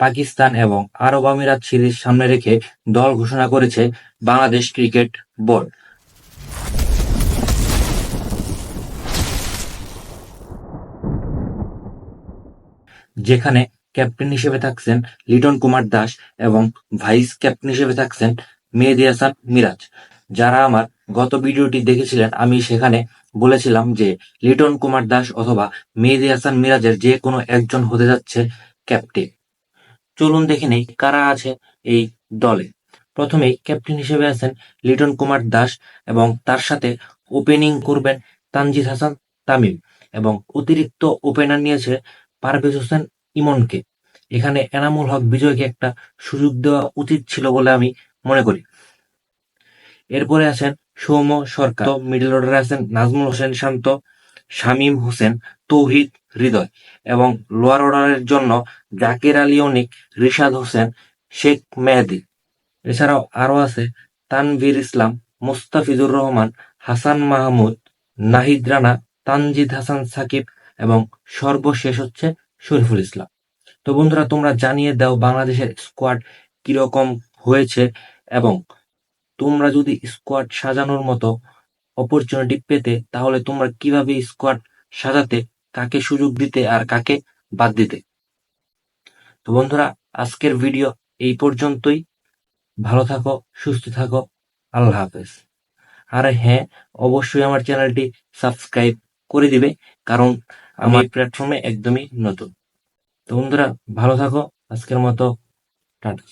পাকিস্তান এবং আরব আমিরাত সিরিজ সামনে রেখে দল ঘোষণা করেছে বাংলাদেশ ক্রিকেট বোর্ড। যেখানে ক্যাপ্টেন হিসেবে থাকছেন লিটন কুমার দাস এবং ভাইস ক্যাপ্টেন হিসেবে থাকছেন মেহেদি হাসান মিরাজ। যারা আমার গত ভিডিওটি দেখেছিলেন, আমি সেখানে বলেছিলাম যে লিটন কুমার দাস অথবা মেহেদি হাসান মিরাজের যে কোনো একজন হতে যাচ্ছে ক্যাপ্টেন। চলুন দেখে নেই কারা আছে এই দলে। প্রথমেই ক্যাপ্টেন হিসেবে আছেন লিটন কুমার দাস এবং তার সাথে ওপেনিং করবেন তানজিদ হাসান তামিম এবং অতিরিক্ত ওপেনার নিয়েছে পারভেজ হোসেন ইমনকে। এখানে এনামুল হক বিজয়কে একটা সুযোগ দেওয়া উচিত ছিল বলে আমি মনে করি। এরপরে আছেন সৌম্য সরকার। মিডল অর্ডারে আছেন নাজমুল হোসেন শান্ত, শামীম হোসেন, তৌহিদ হৃদয় এবং লোয়ার অর্ডারের জন্য জাকির আলী অনিক, রিশাদ হোসেন, শেখ মেহেদি। এছাড়াও আরও আছে তানভীর ইসলাম, মুস্তাফিজুর রহমান, হাসান মাহমুদ, নাহিদ রানা, তানজিদ হাসান সাকিব এবং সর্বশেষ হচ্ছে শরীফুল ইসলাম। তো বন্ধুরা, তোমরা জানিয়ে দাও বাংলাদেশের স্কোয়াড কীরকম হয়েছে এবং তোমরা যদি স্কোয়াড সাজানোর মতো অপরচুনিটি পেতে, তাহলে তোমরা কীভাবে স্কোয়াড সাজাতে কাকে সুযোগ দিতে আর কাকে বাদ দিতে। তো বন্ধুরা, আজকের ভিডিও এই পর্যন্তই। ভালো থাকো, সুস্থ থাকো, আল্লাহ হাফেজ। আর হ্যাঁ অবশ্যই আমার চ্যানেলটি সাবস্ক্রাইব করে দিবে, কারণ আমার প্ল্যাটফর্মে একদমই নতুন। তো বন্ধুরা, ভালো থাকো, আজকের মতো, টাটা।